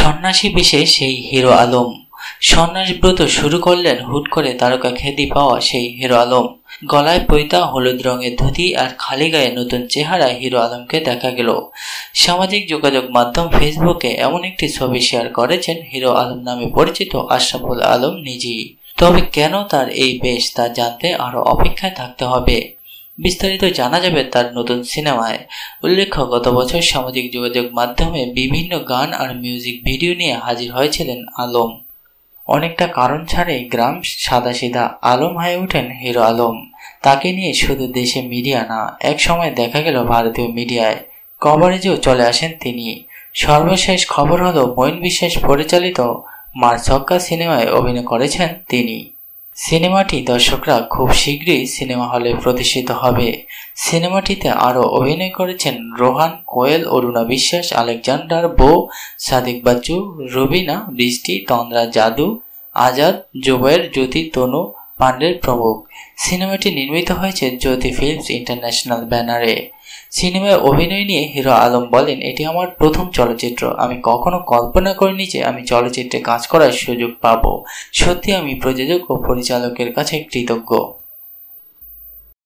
সন্ন্যাসী বেশে সেই হিরো আলম। সন্ন্যাস ব্রত শুরু করলেন হুট করে তারকা খ্যাতি পাওয়া সেই হিরো আলম। গলায় পৈতা, হলুদ রঙের ধুতি আর খালি গায়ে নতুন চেহারায় হিরো আলমকে দেখা গেল। সামাজিক যোগাযোগ মাধ্যম ফেসবুকে এমন একটি ছবি শেয়ার করেছেন হিরো আলম নামে পরিচিত আশরাফুল আলম নিজেই। তবে কেন তার এই বেশ তা জানতে আরও অপেক্ষায় থাকতে হবে? বিস্তারিত জানা যাবে তার নতুন সিনেমায়। উল্লেখ্য, গত বছর সামাজিক যোগাযোগ মাধ্যমে বিভিন্ন গান আর মিউজিক ভিডিও নিয়ে হাজির হয়েছিলেন আলম। অনেকটা কারণ ছাড়াই গ্রাম সাদাসিধা আলম হয়ে ওঠেন হিরো আলম। তাকে নিয়ে শুধু দেশে মিডিয়া না এক সময় দেখা গেল ভারতীয় মিডিয়ায়। কভারেজেও চলে আসেন তিনি। সর্বশেষ খবর হলো মঈন বিশ্বাস পরিচালিত মার ছক্কা সিনেমায় অভিনয় করেছেন তিনি। সিনেমাটি দর্শকরা খুব শীঘ্রই সিনেমা হলে প্রদর্শিত হবে। সিনেমাটিতে আরও অভিনয় করেছেন রোহান কোয়েল, অরুণা বিশ্বাস, আলেকজান্ডার বো, সাদিক বাচ্চু, রবিনা, বৃষ্টি, তন্দ্রা জাদু, আজাদ জুবের জ্যোতি, তনু পান্ডের প্রমুখ। সিনেমাটি নির্মিত হয়েছে জ্যোতি ফিল্মস ইন্টারন্যাশনাল ব্যানারে। সিনেমায় অভিনয় নিয়ে হিরো আলম বলেন, এটি আমার প্রথম চলচ্চিত্র। আমি কখনো কল্পনা করিনি যে আমি চলচ্চিত্রে কাজ করার সুযোগ পাব। সত্যি আমি প্রযোজক ও পরিচালকের কাছে কৃতজ্ঞ।